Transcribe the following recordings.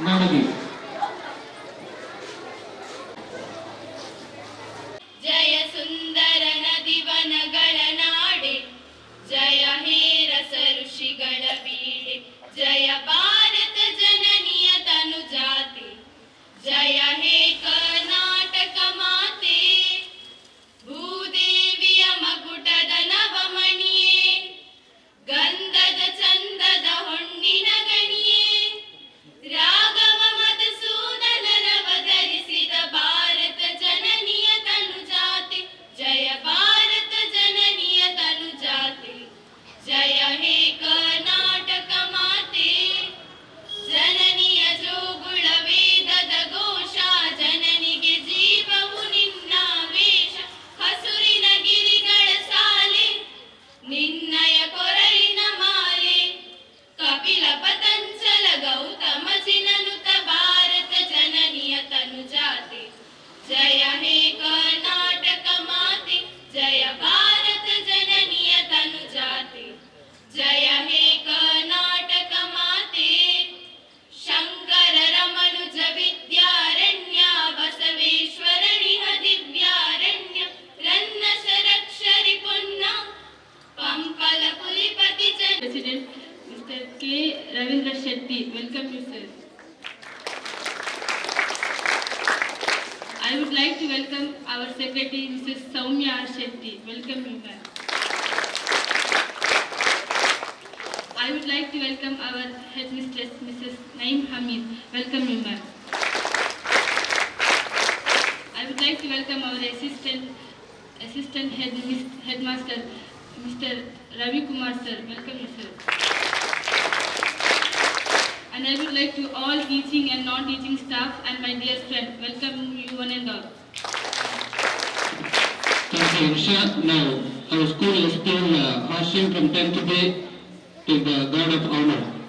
ನಾಡಬೇಕು like to welcome our headmistress, Mrs. Naim Hamid. Welcome you, ma'am. I would like to welcome our assistant, assistant head, headmaster, Mr. Ravi Kumar, sir. Welcome you, sir. And I would like to all teaching and non-teaching staff and my dear friend, welcome you one and all. Thank you, Usha. Now, our school is still uh, hosting from 10 to eight. to the God of honor.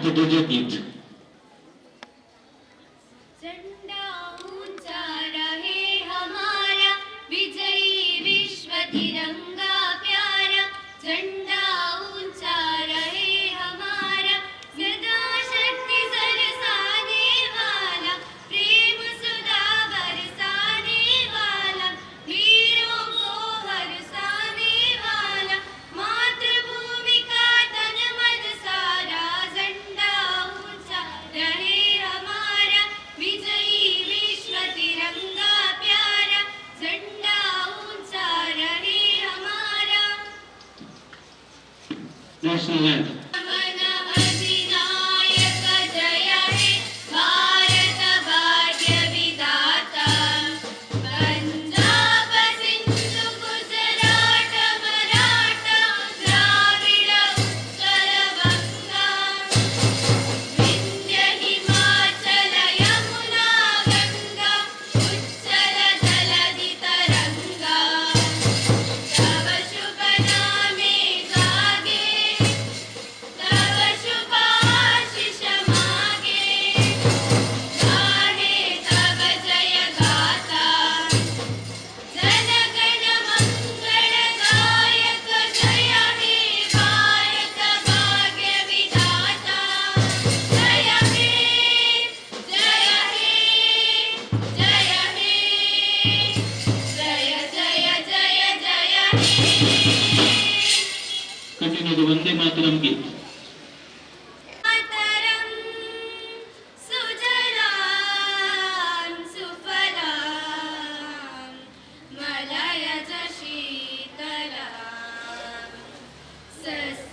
dentro do indivíduo.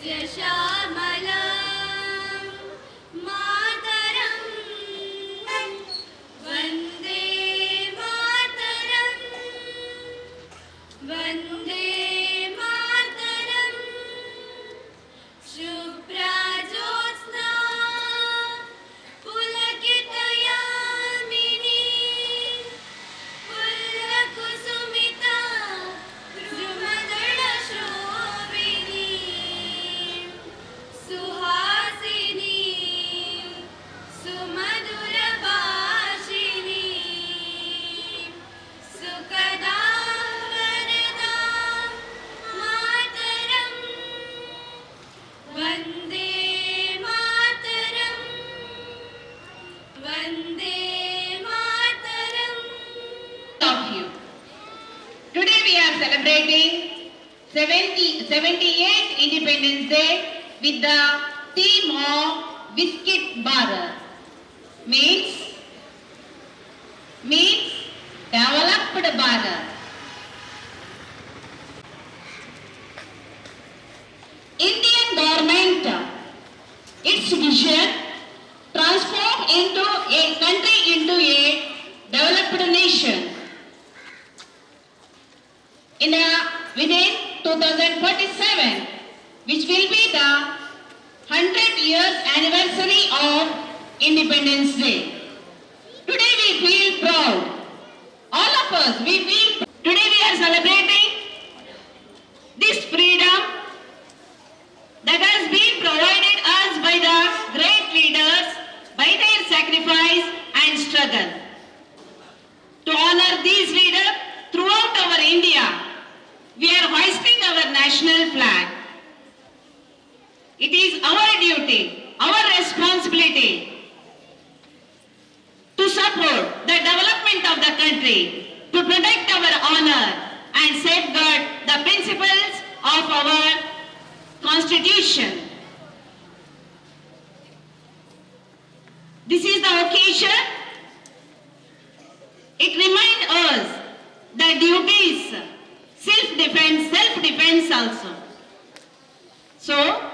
Yes, celebrating 70, 78 Independence Day with the theme of Biscuit Bharat. Means, means developed Bharat. Indian government, its vision, transform into a country into a developed nation. In a, within 2047, which will be the 100 years anniversary of Independence Day. Today we feel proud. All of us, we feel Today we are celebrating depends also. So,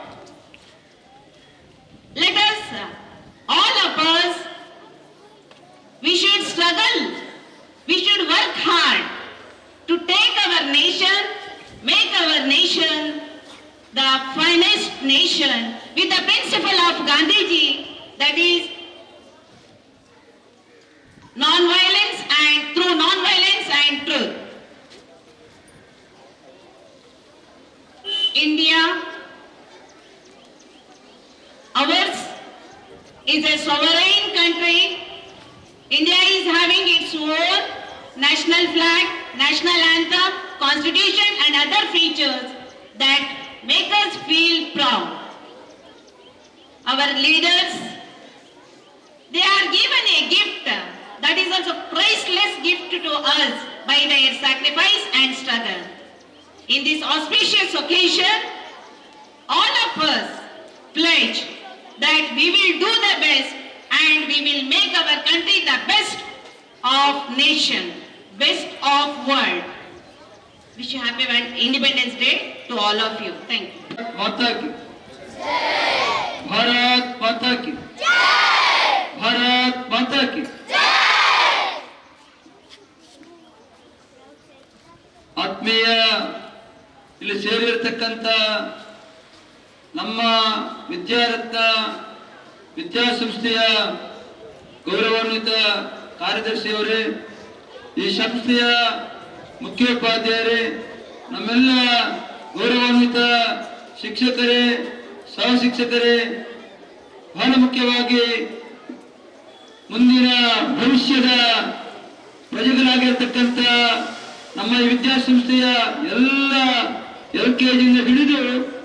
Our leaders they are given a gift that is also priceless gift to us by their sacrifice and struggle. In this auspicious occasion, all of us pledge that we will do the best and we will make our country the best of nation, best of world. Wish you happy Independence Day to all of you. Thank you. माता की भारत माता की भारत माता की ಆತ್ಮೀಯ ಇಲ್ಲಿ ಸೇರಿರ್ತಕ್ಕಂಥ ನಮ್ಮ ವಿದ್ಯಾರತ್ನ ವಿದ್ಯಾಸಂಸ್ಥೆಯ ಗೌರವಾನ್ವಿತ ಕಾರ್ಯದರ್ಶಿಯವರೇ ಈ ಸಂಸ್ಥೆಯ ಮುಖ್ಯೋಪಾಧ್ಯಾಯರೇ ನಮ್ಮೆಲ್ಲ ಗೌರವಾನ್ವಿತ ಶಿಕ್ಷಕರೇ ಸಹ ಶಿಕ್ಷಕರೇ ಬಹಳ ಮುಖ್ಯವಾಗಿ ಮುಂದಿನ ಭವಿಷ್ಯದ ಪ್ರಜೆಗಳಾಗಿರ್ತಕ್ಕಂಥ ನಮ್ಮ ವಿದ್ಯಾಸಂಸ್ಥೆಯ ಎಲ್ಲ ಎಲ್ ಕೆ ಜಿಯಿಂದ ಹಿಡಿದು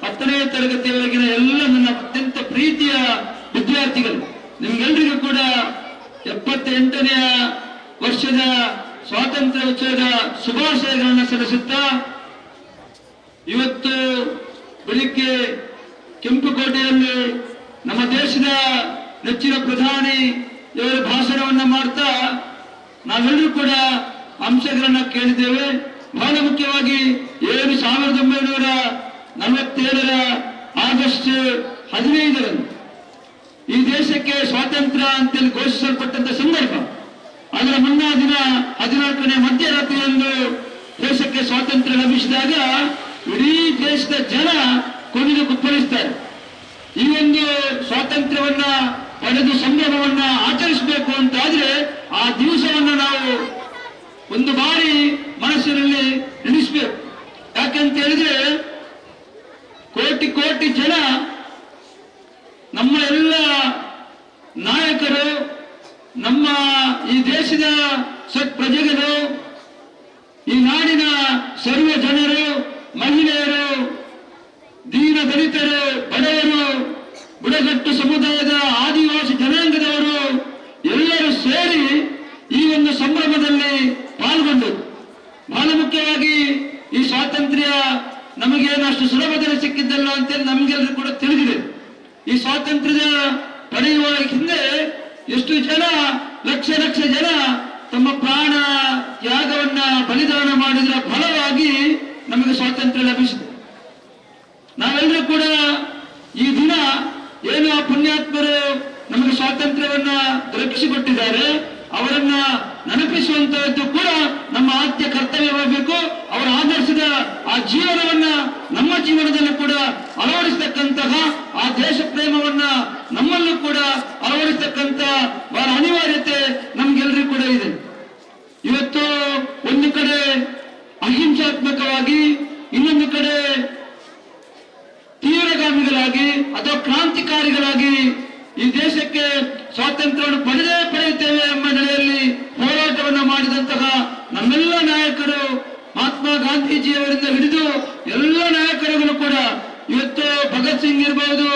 ಹತ್ತನೇ ತರಗತಿಯವರೆಗಿನ ಎಲ್ಲ ನನ್ನ ಅತ್ಯಂತ ಪ್ರೀತಿಯ ವಿದ್ಯಾರ್ಥಿಗಳು, ನಿಮ್ಗೆಲ್ರಿಗೂ ಕೂಡ ಎಪ್ಪತ್ತೆಂಟನೆಯ ವರ್ಷದ ಸ್ವಾತಂತ್ರ್ಯ ಉತ್ಸವದ ಶುಭಾಶಯಗಳನ್ನು ಸಲ್ಲಿಸುತ್ತಾ ಇವತ್ತು ಬೆಳಿಗ್ಗೆ ಕೆಂಪುಕೋಟೆಯಲ್ಲಿ ನಮ್ಮ ದೇಶದ ನೆಚ್ಚಿನ ಪ್ರಧಾನಿ ಇವರ ಭಾಷಣವನ್ನ ಮಾಡ್ತಾ ನಾವೆಲ್ಲರೂ ಕೂಡ ಅಂಶಗಳನ್ನ ಕೇಳಿದ್ದೇವೆ. ಬಹಳ ಮುಖ್ಯವಾಗಿ ಏಳು ಸಾವಿರದ ಒಂಬೈನೂರ ನಲವತ್ತೇಳರ ಆಗಸ್ಟ್ ಹದಿನೈದರಂದು ಈ ದೇಶಕ್ಕೆ ಸ್ವಾತಂತ್ರ್ಯ ಅಂತೇಳಿ ಘೋಷಿಸಲ್ಪಟ್ಟಂತ ಸಂದರ್ಭ. ಅದರ ಮುನ್ನಾ ದಿನ ಹದಿನಾಲ್ಕನೇ ಮಧ್ಯರಾತ್ರಿಯಂದು ದೇಶಕ್ಕೆ ಸ್ವಾತಂತ್ರ್ಯ ಲಭಿಸಿದಾಗ ಇಡೀ ದೇಶದ ಜನ ಕೊನೆಗೆ ಕುಪ್ಪಳಿಸ್ತಾರೆ. ಈ ಒಂದು ಸ್ವಾತಂತ್ರ್ಯವನ್ನ ಪಡೆದು ಸಂಭ್ರಮವನ್ನ ಆಚರಿಸಬೇಕು ಅಂತ ಆದ್ರೆ ಆ ದಿವಸವನ್ನ ನಾವು ಒಂದು ಬಾರಿ ಮನಸ್ಸಿನಲ್ಲಿ ಇಳಿಸ್ಬೇಕು ಯಾಕಂತ ಹೇಳಿದ್ರೆ ಕೋಟಿ ಕೋಟಿ ಜನ ನಮ್ಮ ಎಲ್ಲ ನಾಯಕರು, ನಮ್ಮ ಈ ದೇಶದ ಸತ್ ಪ್ರಜೆಗಳು, ಈ ನಾಡಿನ ಸರ್ವ ಜನರು, ಮಹಿಳೆಯರು, ದೀನ ದಲಿತರು ಬಡವರು ಬುಡಕಟ್ಟು ಸಮುದಾಯದ ಆದಿವಾಸಿ ಜನಾಂಗದವರು ಎಲ್ಲರೂ ಸೇರಿ ಈ ಒಂದು ಸಂಭ್ರಮದಲ್ಲಿ ಪಾಲ್ಗೊಂಡು ಬಹಳ ಮುಖ್ಯವಾಗಿ ಈ ಸ್ವಾತಂತ್ರ್ಯ ನಮಗೇನು ಅಷ್ಟು ಸುಲಭದಲ್ಲಿ ಸಿಕ್ಕಿದ್ದಲ್ಲ ಅಂತೇಳಿ ನಮ್ಗೆಲ್ಲರೂ ಕೂಡ ತಿಳಿದಿದೆ. ಈ ಸ್ವಾತಂತ್ರ್ಯದ ಪಡೆಯುವ ಹಿಂದೆ ಎಷ್ಟು ಜನ, ಲಕ್ಷ ಲಕ್ಷ ಜನ ತಮ್ಮ ಪ್ರಾಣ ತ್ಯಾಗವನ್ನ ಬಲಿದಾನ ಮಾಡಿದರ ಫಲವಾಗಿ ನಮಗೆ ಸ್ವಾತಂತ್ರ್ಯ ಲಭಿಸಿದೆ. ನಾವೆಲ್ಲರೂ ಕೂಡ ಈ ದಿನ ಏನು ಆ ಪುಣ್ಯಾತ್ಮರು ನಮಗೆ ಸ್ವಾತಂತ್ರ್ಯವನ್ನ ದೊರಕಿಸಿಕೊಟ್ಟಿದ್ದಾರೆ. ಅವರನ್ನ ನೆನಪಿಸುವಂತಹದ್ದು ಕೂಡ ನಮ್ಮ ಆದ್ಯ ಕರ್ತವ್ಯವಾಗಬೇಕು. ಅವರ ಆದರ್ಶದ ಆ ಜೀವನವನ್ನ ನಮ್ಮ ಜೀವನದಲ್ಲೂ ಕೂಡ ಅಳವಡಿಸತಕ್ಕಂತಹ ಆ ದೇಶ ಪ್ರೇಮವನ್ನ ನಮ್ಮಲ್ಲೂ ಕೂಡ ಅಳವಡಿಸತಕ್ಕಂತ ಬಹಳ ಅನಿವಾರ್ಯತೆ ನಮ್ಗೆಲ್ರಿಗೂ ಕೂಡ ಇದೆ ಇವತ್ತು ಒಂದು ಕಡೆ ಅಹಿಂಸಾತ್ಮಕವಾಗಿ ಇನ್ನೊಂದು ಕಡೆ ತೀವ್ರಗಾಮಿಗಳಾಗಿ ಅಥವಾ ಕ್ರಾಂತಿಕಾರಿಗಳಾಗಿ ಈ ದೇಶಕ್ಕೆ ಸ್ವಾತಂತ್ರ್ಯವನ್ನು ಪಡೆದೇ ಪಡೆಯುತ್ತೇವೆ ಎಂಬ ನೆಲೆಯಲ್ಲಿ ಹೋರಾಟವನ್ನು ಮಾಡಿದಂತಹ ನಮ್ಮೆಲ್ಲ ನಾಯಕರು ಮಹಾತ್ಮ ಗಾಂಧೀಜಿಯವರಿಂದ ಹಿಡಿದು ಎಲ್ಲ ನಾಯಕರುಗಳು ಕೂಡ ಇವತ್ತು ಭಗತ್ ಸಿಂಗ್ ಇರಬಹುದು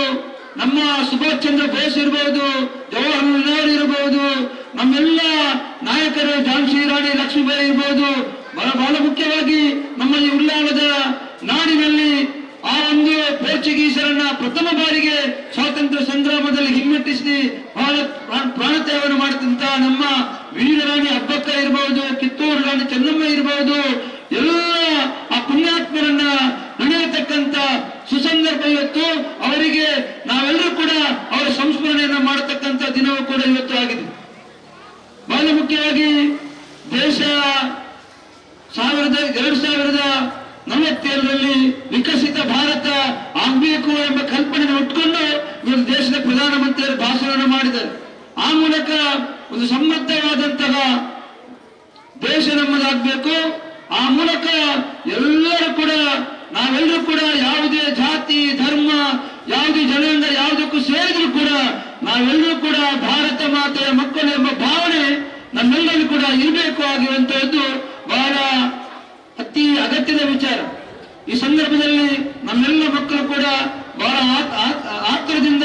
ನಮ್ಮ ಸುಭಾಷ್ ಚಂದ್ರ ಬೋಸ್ ಇರಬಹುದು ಜವಾಹರ್ಲಾಲ್ ನೆಹರು ಇರಬಹುದು ನಮ್ಮೆಲ್ಲ ನಾಯಕರು ಝಾನ್ಸಿ ರಾಣಿ ಲಕ್ಷ್ಮೀಬಾಯಿ ಇರಬಹುದು ಬಹಳ ಬಹಳ ಮುಖ್ಯವಾಗಿ ನಮ್ಮ ಈ ಉಳ್ಳಾಲದ ನಾಡಿನಲ್ಲಿ ಆ ಒಂದು ಪೋರ್ಚುಗೀಸರನ್ನ ಪ್ರಥಮ ಬಾರಿಗೆ ಸ್ವಾತಂತ್ರ್ಯ ಸಂಗ್ರಾಮದಲ್ಲಿ ಹಿಮ್ಮೆಟ್ಟಿಸಿ ಬಹಳ ಪ್ರಾಣ- ಪ್ರಾಣತ್ಯಾಗವನ್ನು ಮಾಡಿದಂತ ನಮ್ಮ ವೀರರಾಣಿ ಅಬ್ಬಕ್ಕ ಇರಬಹುದು ಕಿತ್ತೂರು ರಾಣಿ ಚೆನ್ನಮ್ಮ ಇರಬಹುದು ಎಲ್ಲ ಆ ಪುಣ್ಯಾತ್ಮರನ್ನ ನೆನೆಯತಕ್ಕಂತ ಸುಸಂದರ್ಭ ಇವತ್ತು ಅವರಿಗೆ ನಾವೆಲ್ಲರೂ ಕೂಡ ಅವರ ಸಂಸ್ಮರಣೆಯನ್ನ ಮಾಡತಕ್ಕಂತ ದಿನವೂ ಕೂಡ ಇವತ್ತು ಆಗಿದೆ ಬಹಳ ಮುಖ್ಯವಾಗಿ ದೇಶ ಸಾವಿರದ ಎರಡು ಸಾವಿರದ ನಲವತ್ತೇಳರಲ್ಲಿ ವಿಕಸಿತ ಭಾರತ ಆಗ್ಬೇಕು ಎಂಬ ಕಲ್ಪನೆ ಉಟ್ಕೊಂಡು ಇವರು ದೇಶದ ಪ್ರಧಾನಮಂತ್ರಿಯವರು ಭಾಷಣ ಮಾಡಿದ್ದಾರೆ ಆ ಮೂಲಕ ಒಂದು ಸಮೃದ್ಧವಾದಂತಹ ದೇಶ ನಮ್ಮದಾಗಬೇಕು ಆ ಮೂಲಕ ಎಲ್ಲರೂ ಕೂಡ ನಾವೆಲ್ಲರೂ ಕೂಡ ಯಾವುದೇ ಜಾತಿ ಧರ್ಮ ಯಾವುದೇ ಜನಾಂಗ ಯಾವುದಕ್ಕೂ ಸೇರಿದ್ರು ಕೂಡ ನಾವೆಲ್ಲರೂ ಕೂಡ ಭಾರತ ಮಾತೆಯ ಮಕ್ಕಳು ಎಂಬ ಭಾವನೆ ನಮ್ಮೆಲ್ಲರೂ ಕೂಡ ಇರಬೇಕು ಆಗಿರುವಂತಹದ್ದು ಬಹಳ ಅತಿ ಅಗತ್ಯದ ವಿಚಾರ ಈ ಸಂದರ್ಭದಲ್ಲಿ ನಮ್ಮೆಲ್ಲ ಮಕ್ಕಳು ಕೂಡ ಬಹಳ ಆತ್- ಆತ್- ಆತುರದಿಂದ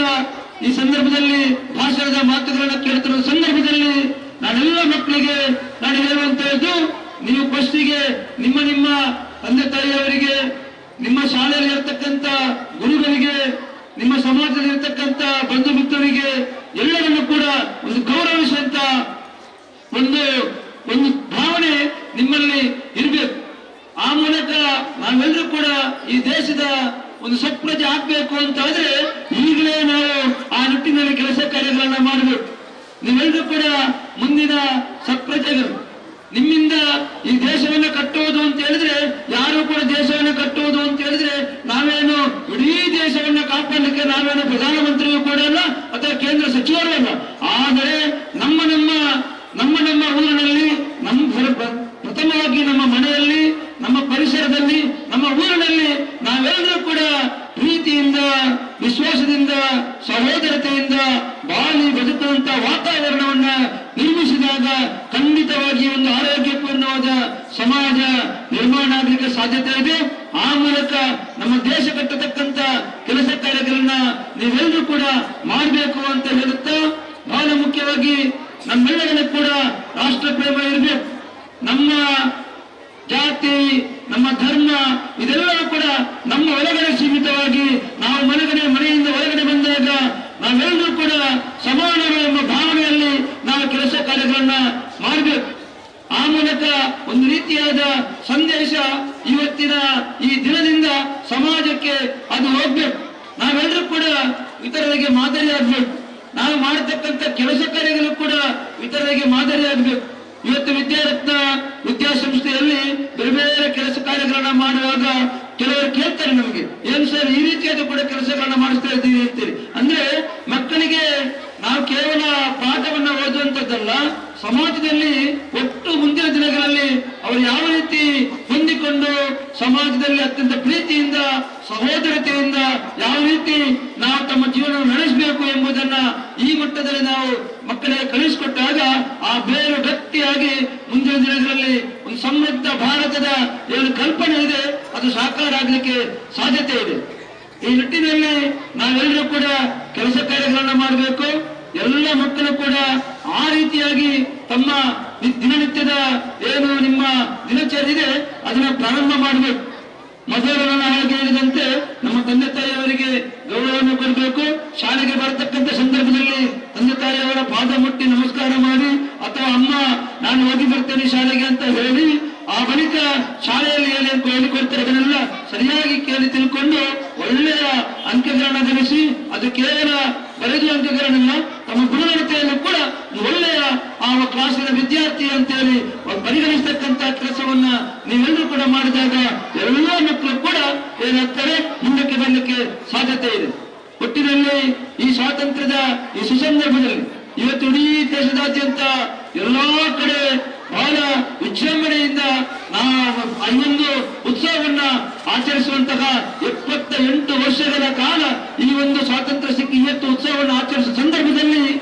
ಈ ಸಂದರ್ಭದಲ್ಲಿ ಭಾಷಣದ ಮಾತುಗಳನ್ನು ಕೇಳ್ತಿರುವ ಸಂದರ್ಭದಲ್ಲಿ ನಾನೆಲ್ಲ ಮಕ್ಕಳಿಗೆ ನಾನು ಹೇಳುವಂತಹದ್ದು, ನೀವು ಫಸ್ಟಿಗೆ ನಿಮ್ಮ ನಿಮ್ಮ ತಂದೆ ತಾಯಿಯವರಿಗೆ, ನಿಮ್ಮ ಶಾಲೆಯಲ್ಲಿ ಇರತಕ್ಕಂತ ಗುರುಗಳಿಗೆ, ನಿಮ್ಮ ಸಮಾಜದಲ್ಲಿ ಇರತಕ್ಕಂತ ಬಂಧು ಮಿತ್ರರಿಗೆ ಎಲ್ಲರನ್ನು ಕೂಡ ಒಂದು ಗೌರವಿಸುವಂತ ಒಂದು ಒಂದು ಭಾವನೆ ನಿಮ್ಮಲ್ಲಿ ಇರಬೇಕು. ಆ ಮೂಲಕ ನಾವೆಲ್ಲರೂ ಕೂಡ ಈ ದೇಶದ ಒಂದು ಸತ್ಪ್ರಜೆ ಆಗ್ಬೇಕು ಅಂತ ಆದ್ರೆ ಈಗಲೇ ನಾವು ಆ ನಿಟ್ಟಿನಲ್ಲಿ ಕೆಲಸ ಕಾರ್ಯಗಳನ್ನ ಮಾಡಬೇಕು. ನೀವೆಲ್ಲರೂ ಕೂಡ ಮುಂದಿನ ಸತ್ಪ್ರಜೆಗಳು. ನಿಮ್ಮಿಂದ ಈ ದೇಶವನ್ನ ಕಟ್ಟುವುದು ಅಂತ ಹೇಳಿದ್ರೆ ಯಾರು ಕೂಡ ದೇಶವನ್ನ ಕಟ್ಟುವುದು ಅಂತ ಹೇಳಿದ್ರೆ ನಾವೇನು ಇಡೀ ದೇಶವನ್ನ ಕಾಪಾಡಲಿಕ್ಕೆ ನಾವೇನು ಪ್ರಧಾನಮಂತ್ರಿಯೂ ಕೂಡ ಅಲ್ಲ, ಅಥವಾ ಕೇಂದ್ರ ಸಚಿವರು ಆದರೆ ನಮ್ಮ ನಮ್ಮ ನಮ್ಮ ನಮ್ಮ ಊರಿನಲ್ಲಿ ನಮ್ಮ ಪ್ರ- ಪ್ರ- ಪ್ರಥಮವಾಗಿ ನಮ್ಮ ಮನೆಯಲ್ಲಿ ನಮ್ಮ ಪರಿಸರದಲ್ಲಿ ನಮ್ಮ ಊರಿನಲ್ಲಿ ನಾವೆಲ್ಲರೂ ಕೂಡ ಪ್ರೀತಿಯಿಂದ ವಿಶ್ವಾಸದಿಂದ ಸಹೋದರತೆಯಿಂದ ಬಾಳಿ ಬದುಕುವಂತ ವಾತಾವರಣವನ್ನ ನಿರ್ಮಿಸಿದಾಗ ಖಂಡಿತವಾಗಿ ಒಂದು ಆರೋಗ್ಯಪೂರ್ಣವಾದ ಸಮಾಜ ನಿರ್ಮಾಣ ಆಗಲಿಕ್ಕೆ ಸಾಧ್ಯತೆ ಇದೆ ಆ ಮೂಲಕ ನಮ್ಮ ದೇಶ ಕಟ್ಟತಕ್ಕಂತ ಕೆಲಸ ಕಾರ್ಯಗಳನ್ನ ನೀವೆಲ್ಲರೂ ಕೂಡ ಮಾಡಬೇಕು ಅಂತ ಹೇಳುತ್ತಾ ಬಹಳ ಮುಖ್ಯವಾಗಿ ನಮ್ಮೆಲ್ಲರಿಗೂ ಕೂಡ ರಾಷ್ಟ್ರ ಪ್ರೇಮ ಇರಬೇಕು ನಮ್ಮ ಜಾತಿ ನಮ್ಮ ಧರ್ಮ ಇದೆಲ್ಲವೂ ಕೂಡ ನಮ್ಮ ಒಳಗಡೆ ಸೀಮಿತವಾಗಿ ನಾವು ಮನೆಗಡೆ ಮನೆಯಿಂದ ಹೊರಗಡೆ ಬಂದಾಗ ನಾವೆಲ್ಲರೂ ಕೂಡ ಸಮಾನರು ಎಂಬ ಭಾವನೆಯಲ್ಲಿ ನಾವು ಕೆಲಸ ಕಾರ್ಯಗಳನ್ನ ಮಾಡಬೇಕು. ಆ ಮೂಲಕ ಒಂದು ರೀತಿಯಾದ ಸಂದೇಶ ಇವತ್ತಿನ ಈ ದಿನದಿಂದ ಸಮಾಜಕ್ಕೆ ಅದು ಹೋಗ್ಬೇಕು. ನಾವೆಲ್ಲರೂ ಕೂಡ ಇತರರಿಗೆ ಮಾದರಿ ಆಗ್ಬೇಕು. ನಾವು ಮಾಡತಕ್ಕಂಥ ಕೆಲಸ ಕಾರ್ಯಗಳು ಕೂಡ ಇತರರಿಗೆ ಮಾದರಿ ಆಗ್ಬೇಕು. ಇವತ್ತು ವಿದ್ಯಾರತ್ನ ವಿದ್ಯಾಸಂಸ್ಥೆಯಲ್ಲಿ ಬೇರೆ ಬೇರೆ ಕೆಲಸ ಕಾರ್ಯಗಳನ್ನ ಮಾಡುವಾಗ ಕೆಲವರು ಕೇಳ್ತಾರೆ ನಮಗೆ, ಏನ್ ಸರ್ ಈ ರೀತಿಯಾದ ಕೂಡ ಕೆಲಸಗಳನ್ನ ಮಾಡಿಸ್ತಾ ಇದ್ದೀವಿ ಅಂತೇಳಿ. ಅಂದ್ರೆ ಮಕ್ಕಳಿಗೆ ನಾವು ಕೇವಲ ಪಾಠವನ್ನ ಓದುವಂತದ್ದಲ್ಲ ಸಮಾಜದಲ್ಲಿ ಒಟ್ಟು ಮುಂದಿನ ದಿನಗಳಲ್ಲಿ ಅವರು ಯಾವ ರೀತಿ ಹೊಂದಿಕೊಂಡು ಸಮಾಜದಲ್ಲಿ ಅತ್ಯಂತ ಪ್ರೀತಿಯಿಂದ, ಸಹೋದರತೆಯಿಂದ ಯಾವ ರೀತಿ ನಾವು ತಮ್ಮ ಜೀವನ ನಡೆಸಬೇಕು ಎಂಬುದನ್ನ ಈ ಮಟ್ಟದಲ್ಲಿ ನಾವು ಮಕ್ಕಳಿಗೆ ಕಲಿಸಿಕೊಟ್ಟಾಗ ಆ ಬೇರು ಗಟ್ಟಿಯಾಗಿ ಮುಂದಿನ ದಿನಗಳಲ್ಲಿ ಒಂದು ಸಮೃದ್ಧ ಭಾರತದ ಏನು ಕಲ್ಪನೆ ಇದೆ. ಅದು ಸಾಕಾರ ಆಗಲಿಕ್ಕೆ ಸಾಧ್ಯತೆ ಇದೆ. ಈ ನಿಟ್ಟಿನಲ್ಲಿ ನಾವೆಲ್ಲರೂ ಕೂಡ ಕೆಲಸ ಕಾರ್ಯಗಳನ್ನು ಮಾಡಬೇಕು. ಎಲ್ಲ ಮಕ್ಕಳು ಕೂಡ ಆ ರೀತಿಯಾಗಿ ತಮ್ಮ ದಿನನಿತ್ಯದ ಏನು ನಿಮ್ಮ ದಿನಚರಿ ಇದೆ, ಅದನ್ನ ಪ್ರಾರಂಭ ಮಾಡಬೇಕು. ಮಧುರನ ಹಾಗೆ ಹೇಳಿದಂತೆ ನಮ್ಮ ತಂದೆ ತಾಯಿಯವರಿಗೆ ಗೌರವವನ್ನು ಕೊಡಬೇಕು. ಶಾಲೆಗೆ ಬರತಕ್ಕಂಥ ಸಂದರ್ಭದಲ್ಲಿ ತಂದೆ ತಾಯಿಯವರ ಪಾದ ಮುಟ್ಟಿ ನಮಸ್ಕಾರ ಮಾಡಿ, ಅಥವಾ ಅಮ್ಮ, ನಾನು ಹೋಗಿ ಬರ್ತೇನೆ ಶಾಲೆಗೆ ಅಂತ ಹೇಳಿ, ಆ ಬಳಿಕ ಶಾಲೆಯಲ್ಲಿ ಏನು ಹೇಳಿಕೊಡ್ತಾರೆ ಅದನ್ನೆಲ್ಲ ಸರಿಯಾಗಿ ಕೇಳಿ ತಿಳ್ಕೊಂಡು ಒಳ್ಳೆಯ ಅಂಕಗಳನ್ನ ಧರಿಸಿ ಅದು ಕೇವಲ ಬರೆದು ಅಂಕಗಳನ್ನೆಲ್ಲ ತಮ್ಮ ಗುಣವತ್ತತೆಯನ್ನು ಕೂಡ ಒಳ್ಳೆಯ ಆ ಕ್ಲಾಸಿನ ವಿದ್ಯಾರ್ಥಿ ಅಂತೇಳಿ ಪರಿಗಣಿಸ್ತಕ್ಕಂತ ಕೆಲಸವನ್ನ ನೀವೆಲ್ಲರೂ ಕೂಡ ಮಾಡಿದಾಗ ಎಲ್ಲ ಮಕ್ಕಳು ಕೂಡ ಏನಾಗ್ತಾರೆ ಮುಂದಕ್ಕೆ ಬರಲಿಕ್ಕೆ ಸಾಧ್ಯತೆ ಇದೆ. ಒಟ್ಟಿನಲ್ಲಿ ಈ ಸ್ವಾತಂತ್ರ್ಯದ ಈ ಸುಸಂದರ್ಭದಲ್ಲಿ ಇವತ್ತು ಇಡೀ ದೇಶದಾದ್ಯಂತ ಎಲ್ಲಾ ಕಡೆ ಬಹಳ ವಿಜೃಂಭಣೆಯಿಂದ ಈ ಒಂದು ಉತ್ಸವವನ್ನ ಆಚರಿಸುವಂತಹ ಎಪ್ಪತ್ತ ಎಂಟು ವರ್ಷಗಳ ಕಾಲ ಈ ಒಂದು ಸ್ವಾತಂತ್ರ್ಯ ಸಿಕ್ಕಿ ಇವತ್ತು ಉತ್ಸವವನ್ನು ಆಚರಿಸುವ ಸಂದರ್ಭದಲ್ಲಿ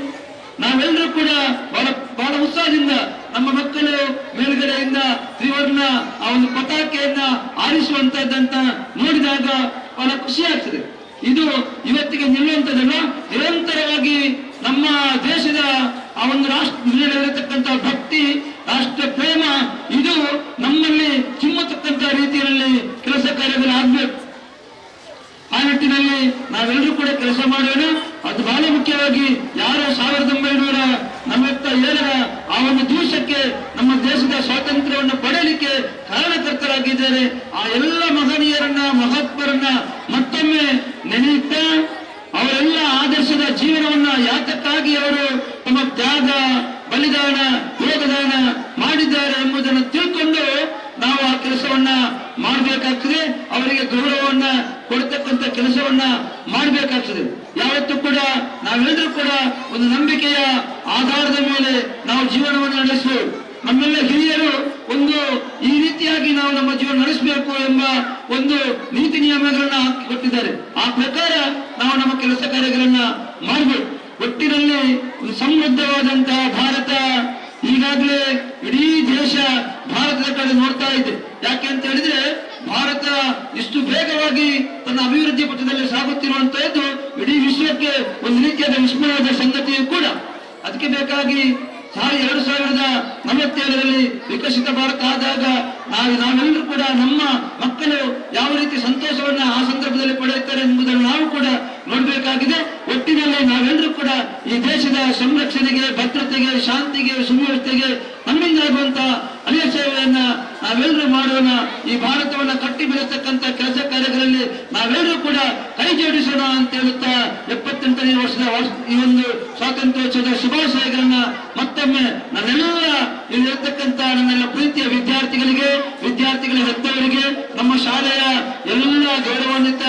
ನಾವೆಲ್ಲರೂ ಕೂಡ ಬಹಳ ಬಹಳ ಉತ್ಸಾಹದಿಂದ ನಮ್ಮ ಮಕ್ಕಳು ಮೇಲುಗಡೆಯಿಂದ ತ್ರಿವರ್ಣ ಆ ಒಂದು ಪತಾಕೆಯನ್ನ ಆರಿಸುವಂತದ್ದಂತ ನೋಡಿದಾಗ ಬಹಳ ಖುಷಿ ಆಗ್ತದೆ. ಇದು ಇವತ್ತಿಗೆ ನಿಲ್ಲುವಂತದಲ್ಲ, ನಿರಂತರವಾಗಿ ನಮ್ಮ ದೇಶದ ಆ ಒಂದು ರಾಷ್ಟ್ರ ಭಕ್ತಿ ರಾಷ್ಟ್ರ ಪ್ರೇಮ, ಇದು ನಮ್ಮಲ್ಲಿ ಚಿಮ್ಮತಕ್ಕಂತ ರೀತಿಯಲ್ಲಿ ಕೆಲಸ ಕಾರ್ಯಗಳು ಆಗ್ಬೇಕು. ಆ ನಿಟ್ಟಿನಲ್ಲಿ ನಾವೆಲ್ಲರೂ ಕೂಡ ಕೆಲಸ ಮಾಡೋಣ. ಅದು ಬಹಳ ಮುಖ್ಯವಾಗಿ ಯಾರು ಸಾವಿರದ ಒಂಬೈನೂರ ನಲವತ್ತ ಏಳರ ಆ ಒಂದು ದಿವಸಕ್ಕೆ ನಮ್ಮ ದೇಶದ ಸ್ವಾತಂತ್ರ್ಯವನ್ನು ಪಡೆಯಲಿಕ್ಕೆ ಕಾರಣಕರ್ತರಾಗಿದ್ದಾರೆ. ಆ ಎಲ್ಲ ಮಹನೀಯರನ್ನ, ಮಹಾತ್ಮರನ್ನ ಮತ್ತೊಮ್ಮೆ ನೆನೆಯುತ್ತಾ ಅವರೆಲ್ಲ ಆದರ್ಶದ ಜೀವನವನ್ನ ಯಾತಕ್ಕಾಗಿ ಅವರು ತಮ್ಮ ತ್ಯಾಗ, ಬಲಿದಾನ, ಯೋಗದಾನ ಮಾಡಿದ್ದಾರೆ ಎಂಬುದನ್ನು ತಿಳ್ಕೊಂಡು ನಾವು ಆ ಕೆಲಸವನ್ನ ಮಾಡಬೇಕಾಗ್ತದೆ. ಅವರಿಗೆ ಗೌರವವನ್ನ ಕೊಡ್ತಕ್ಕಂತ ಕೆಲಸವನ್ನ ಮಾಡಬೇಕಾಗ್ತದೆ. ಯಾವತ್ತೂ ಕೂಡ ನಾವೆಲ್ಲರೂ ಕೂಡ ಒಂದು ನಂಬಿಕೆಯ ಆಧಾರದ ಮೇಲೆ ನಾವು ಜೀವನವನ್ನು ನಡೆಸಬೇಕು. ನಮ್ಮೆಲ್ಲ ಹಿರಿಯರು ಒಂದು ಈ ರೀತಿಯಾಗಿ ನಾವು ನಮ್ಮ ಜೀವನ ನಡೆಸಬೇಕು ಎಂಬ ಒಂದು ನೀತಿ ನಿಯಮಗಳನ್ನ ಹಾಕಿಕೊಟ್ಟಿದ್ದಾರೆ. ಆ ಪ್ರಕಾರ ನಾವು ನಮ್ಮ ಕೆಲಸ ಕಾರ್ಯಗಳನ್ನ ಮಾಡಬೇಕು. ಒಟ್ಟಿನಲ್ಲಿ ಸಮೃದ್ಧವಾದಂತಹ ಭಾರತ ಈಗಾಗಲೇ ಇಡೀ ದೇಶ ಭಾರತದ ಕಡೆ ನೋಡ್ತಾ ಇದೆ. ಯಾಕೆ ಅಂತ ಹೇಳಿದ್ರೆ, ಭಾರತ ಇಷ್ಟು ಬೇಗವಾಗಿ ತನ್ನ ಅಭಿವೃದ್ಧಿ ಪಥದಲ್ಲಿ ಸಾಗುತ್ತಿರುವಂತಹದ್ದು ಇಡೀ ವಿಶ್ವಕ್ಕೆ ಒಂದು ರೀತಿಯಾದ ವಿಸ್ಮಯದ ಸಂಗತಿಯೂ ಕೂಡ. ಅದಕ್ಕೆ ಬೇಕಾಗಿ ಸಾರಿ ಎರಡು ಸಾವಿರದ ನಲವತ್ತೇಳರಲ್ಲಿ ವಿಕಸಿತ ಭಾರತ ಆದಾಗ ನಾವು ನಾವೆಲ್ಲರೂ ಕೂಡ ನಮ್ಮ ಮಕ್ಕಳು ಯಾವ ರೀತಿ ಸಂತೋಷವನ್ನ ಆ ಸಂದರ್ಭದಲ್ಲಿ ಪಡೆಯುತ್ತಾರೆ ಎಂಬುದನ್ನು ನಾವು ಕೂಡ ನೋಡಬೇಕಾಗಿದೆ ಒಟ್ಟಿನಲ್ಲಿ ನಾವೆಲ್ಲರೂ ಕೂಡ ಈ ದೇಶದ ಸಂರಕ್ಷಣೆಗೆ ಭದ್ರತೆಗೆ ಶಾಂತಿಗೆ ಸುವ್ಯವಸ್ಥೆಗೆ ನಮ್ಮಿಂದ ಆಗುವಂತಹ ಅನೇಕ ಸೇವೆಯನ್ನ ನಾವೆಲ್ಲರೂ ಮಾಡೋಣ. ಈ ಭಾರತವನ್ನ ಕಟ್ಟಿ ಕೆಲಸ ಕಾರ್ಯಗಳಲ್ಲಿ ನಾವೆಲ್ಲರೂ ಕೂಡ ಕೈ ಜೋಡಿಸೋಣ ಅಂತ ಹೇಳುತ್ತಾ ಎಪ್ಪತ್ತೆಂಟನೇ ವರ್ಷದ ವರ್ಷ- ಈ ಒಂದು ಸ್ವಾತಂತ್ರ್ಯೋತ್ಸವದ ಶುಭಾಶಯಗಳನ್ನ ಮತ್ತೊಮ್ಮೆ ನನ್ನೆಲ್ಲ ಇಲ್ಲಿರತಕ್ಕಂತ ನನ್ನೆಲ್ಲ ಪ್ರೀತಿಯ ವಿದ್ಯಾರ್ಥಿಗಳಿಗೆ, ವಿದ್ಯಾರ್ಥಿಗಳ ಹೆತ್ತವರಿಗೆ, ನಮ್ಮ ಶಾಲೆಯ ಎಲ್ಲ ಗೌರವಾನ್ವಿತ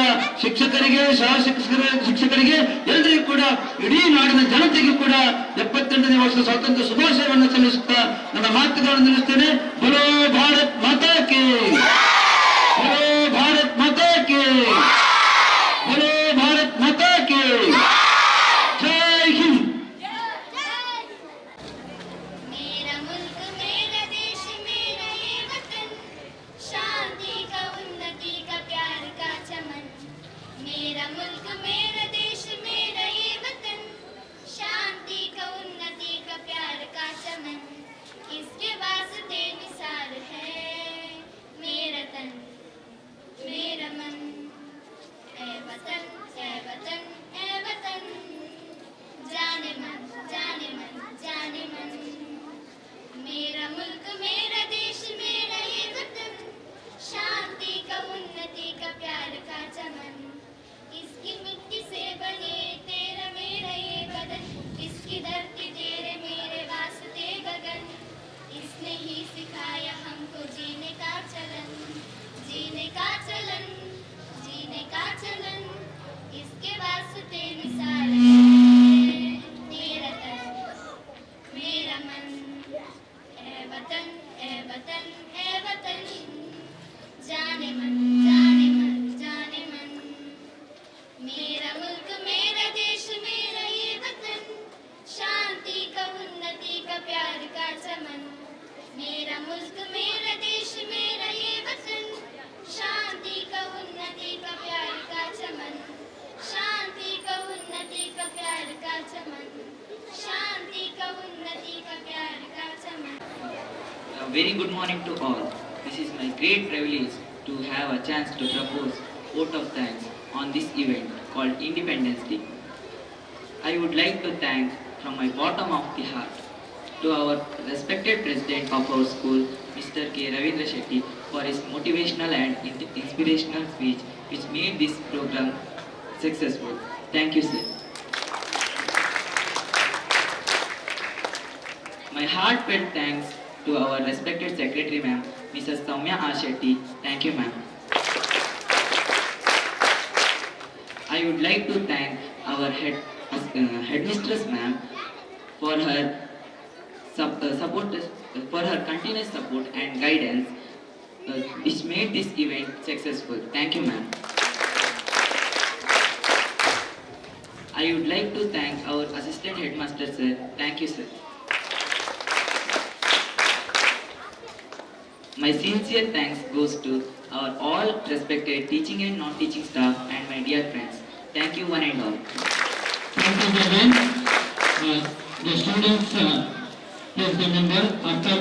ಶಿಕ್ಷಕರಿಗೆ ಸಹ ಶಿಕ್ಷಕರ ಶಿಕ್ಷಕರಿಗೆ ಎಲ್ಲರಿಗೂ ಕೂಡ ಇಡೀ ನಾಡಿನ ಜನತೆಗೂ ಕೂಡ ಎಪ್ಪತ್ತೆಂಟನೇ ವರ್ಷದ ಸ್ವಾತಂತ್ರ್ಯ ಶುಭಾಶಯವನ್ನು ಸಲ್ಲಿಸುತ್ತಾ ನನ್ನ ಮಾತುಗಳನ್ನು ನಿಲ್ಲಿಸ್ತೇನೆ. ಬರೋ ಭಾರತ್ ಮಾತಾ ಕೇ very good morning to all. This is my great privilege to have a chance to propose vote of thanks on this event called Independence Day. I would like to thank from my bottom of the heart to our respected president of our school, Mr. K. Ravindra Shetty, for his motivational and inspirational speech which made this program successful. Thank you, sir. My heartfelt thanks to our respected secretary, ma'am, Mrs. Soumya R. Thank you, ma'am. I would like to thank our head, uh, headmistress, ma'am, for her sub, uh, support, uh, for her continuous support and guidance, uh, which made this event successful. Thank you, ma'am. I would like to thank our assistant headmaster, sir. Thank you, sir. My sincere thanks goes to our all respected teaching and non-teaching staff and my dear friends. Thank you one and all. Thank you, Jagin. Uh, The students, uh, remember, after